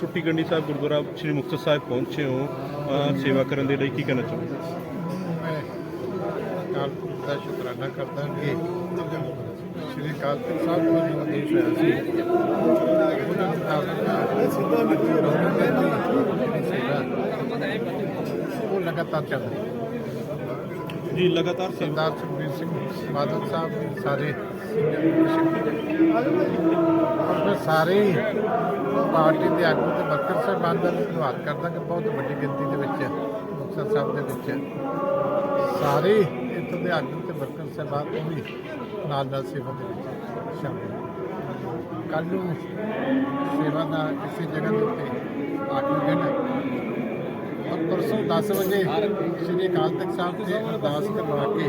ਟੁੱਟੀ ਗੰਢੀ ਸਾਹਿਬ ਗੁਰਦੁਆਰਾ ਸ੍ਰੀ ਮੁਕਤਸਰ ਸਾਹਿਬ ਪਹੁੰਚੇ ਹੋ ਸੇਵਾ ਕਰਨ ਦੇ ਲਈ ਕੀ ਕਹਿਣਾ ਚਾਹੋਗੇ? ਮੈਂ ਅਕਾਲ ਪੁਰਖ ਦਾ ਸ਼ੁਕਰਾਨਾ ਕਰਦਾ ਕਿ ਸ੍ਰੀ ਅਕਾਲ ਸਾਹਿਬ ਤੋਂ ਜੋ ਆਦੇਸ਼ ਹੋਇਆ ਸੀ। ਉਹਦੇ ਮੁਤਾਬਕ ਸਿੱਧਾ ਨਿੱਜੀ ਉਹ ਲਗਾਤਾਰ ਚੱਲ ਰਹੀ ਜੀ ਲਗਾਤਾਰ ਸਰਦਾਰ ਸੁਖਬੀਰ ਸਿੰਘ ਬਾਦਲ ਸਾਹਿਬ ਦੇ ਸਾਰੇ ਸੀਨੀਅਰ ਸਾਰੇ ਪਾਰਟੀ ਦੇ ਆਗੂ ਤੇ ਵਰਕਰ ਸਾਹਿਬਾਨ ਦਾ ਧੰਨਵਾਦ ਕਰਦਾ ਕਿ ਬਹੁਤ ਵੱਡੀ ਗਿਣਤੀ ਦੇ ਵਿੱਚ ਮੁਕਤਸਰ ਸਾਹਿਬ ਦੇ ਵਿੱਚ ਸਾਰੇ ਇੱਥੋਂ ਦੇ ਆਗੂ ਤੇ ਵਰਕਰ ਸਾਹਿਬਾਨ ਉਹ ਵੀ ਨਾਲ ਨਾਲ ਸੇਵਾ ਦੇ ਵਿੱਚ ਸ਼ਾਮਿਲ ਕੱਲ ਨੂੰ ਸੇਵਾ ਦਾ ਕਿਸੇ ਜਗ੍ਹਾ ਦੇ ਉੱਤੇ ਆਖਰੀ ਦਿਨ ਹੈ। ਔਰ ਪਰਸੋਂ 10 ਵਜੇ ਸ੍ਰੀ ਅਕਾਲ ਤਖਤ ਸਾਹਿਬ ਤੇ ਅਰਦਾਸ ਕਰਵਾ ਕੇ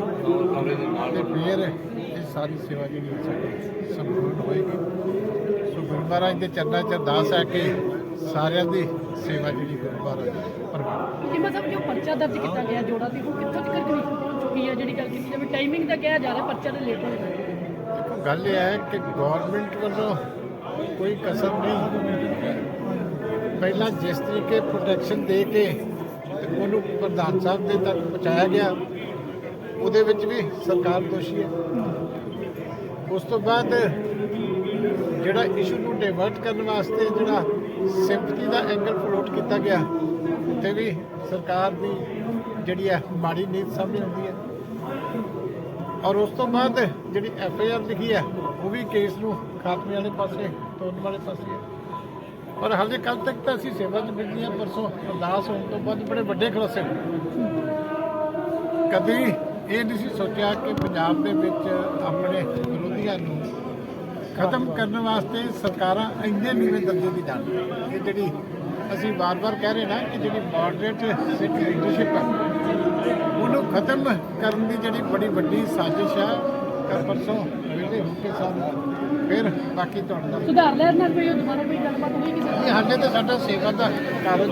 ਤੇ ਫਿਰ ਇਹ ਸਾਰੀ ਸੇਵਾ ਜਿਹੜੀ ਸਾਡੀ ਸੰਪੂਰਨ ਹੋਏਗੀ। ਗੁਰੂ ਮਹਾਰਾਜ ਦੇ ਚਰਨਾਂ 'ਚ ਅਰਦਾਸ ਹੈ ਕਿ ਸਾਰਿਆਂ ਦੀ ਸੇਵਾ ਜਿਹੜੀ ਗੁਰੂ ਮਹਾਰਾਜ ਪ੍ਰਵਾਨ ਕਿ ਮਤਲਬ ਜੋ ਪਰਚਾ ਦਰਜ ਕੀਤਾ ਗਿਆ ਜੋੜਾ ਦੀ ਉਹ ਕਿੱਥੋਂ ਤੱਕ ਪਹੁੰਚ ਚੁੱਕੀ ਹੈ ਜਿਹੜੀ ਗੱਲ ਕੀਤੀ ਜਾਵੇ? ਟਾਈਮਿੰਗ ਦਾ ਕਿਹਾ ਜਾ ਰਿਹਾ ਪਰਚਾ ਦੇ ਲੇਟ ਹੋ ਗਿਆ ਗੱਲ ਇਹ ਹੈ ਕਿ ਗਵਰਨਮੈਂਟ ਵੱਲੋਂ ਕੋਈ ਕਸਰ ਨਹੀਂ। ਪਹਿਲਾਂ ਜਿਸ ਤਰੀਕੇ ਪ੍ਰੋਟੈਕਸ਼ਨ ਦੇ ਕੇ ਉਹਨੂੰ ਪ੍ਰਧਾਨ ਸਾਹਿਬ ਦੇ ਤੱਕ ਪਹੁੰਚਾਇਆ ਗਿਆ ਉਹਦੇ ਵਿੱਚ ਵੀ ਸਰਕਾਰ ਦੋਸ਼ੀ ਹੈ। ਉਸ ਤੋਂ ਬਾਅਦ ਜਿਹੜਾ ਇਸ਼ੂ ਨੂੰ ਡਾਇਵਰਟ ਕਰਨ ਵਾਸਤੇ ਜਿਹੜਾ ਸਿੰਪਥੀ ਦਾ ਐਂਗਲ ਫਲੋਟ ਕੀਤਾ ਗਿਆ, ਉੱਥੇ ਵੀ ਸਰਕਾਰ ਦੀ ਜਿਹੜੀ ਹੈ ਮਾੜੀ ਨੀਤ ਸਾਹਮਣੇ ਆਉਂਦੀ ਹੈ ਔਰ ਉਸ ਤੋਂ ਬਾਅਦ ਜਿਹੜੀ ਐਫ ਆਈ ਆਰ ਲਿਖੀ ਹੈ, ਉਹ ਵੀ ਕੇਸ ਨੂੰ ਖਾਤਮੇ ਵਾਲੇ ਪਾਸੇ ਤੋੜਨ ਵਾਲੇ ਪਾਸੇ ਹੈ ਔਰ ਹਾਲੇ ਕੱਲ ਤੱਕ ਤਾਂ ਅਸੀਂ ਸੇਵਾ 'ਚ ਬਿਜਲੀਆਂ ਪਰਸੋਂ ਅਰਦਾਸ ਹੋਣ ਤੋਂ ਬਾਅਦ ਬੜੇ ਵੱਡੇ ਖੁਲਾਸੇ ਹੋਏ। ਕਦੀ ਇਹ ਨਹੀਂ ਸੀ ਸੋਚਿਆ ਕਿ ਪੰਜਾਬ ਦੇ ਵਿੱਚ ਆਪਣੇ ਵਿਰੋਧੀਆਂ ਨੂੰ ਖਤਮ ਕਰਨ ਵਾਸਤੇ ਸਰਕਾਰਾਂ ਇੰਨੇ ਨੀਵੇਂ ਦਰਜੇ ਦੀ ਜਾਣ। ਇਹ ਜਿਹੜੀ ਅਸੀਂ ਵਾਰ-ਵਾਰ ਕਹਿ ਰਹੇ ਨਾ ਕਿ ਜਿਹੜੀ ਮਾਡਰੇਟ ਸਿੱਖ ਲੀਡਰਸ਼ਿਪ ਹੈ ਉਹਨੂੰ ਖਤਮ ਕਰਨ ਦੀ ਜਿਹੜੀ ਬੜੀ ਵੱਡੀ ਸਾਜ਼ਿਸ਼ ਹੈ ਪਰਸੋਂ ਵੇਲੇ ਹੋ ਕੇ ਸਾਨੂੰ ਫਿਰ ਬਾਕੀ ਤੁਹਾਡੇ ਸੁਧਾਰ ਲਹਿਰ ਨਾਲ ਕੋਈ ਦੁਬਾਰਾ ਕੋਈ ਗੱਲਬਾਤ ਹੋਈ ਕਿਸੇ ਹਾਲੇ ਤਾਂ ਸਾਡਾ ਸੇਵਾ ਦਾ ਕਾਰਜ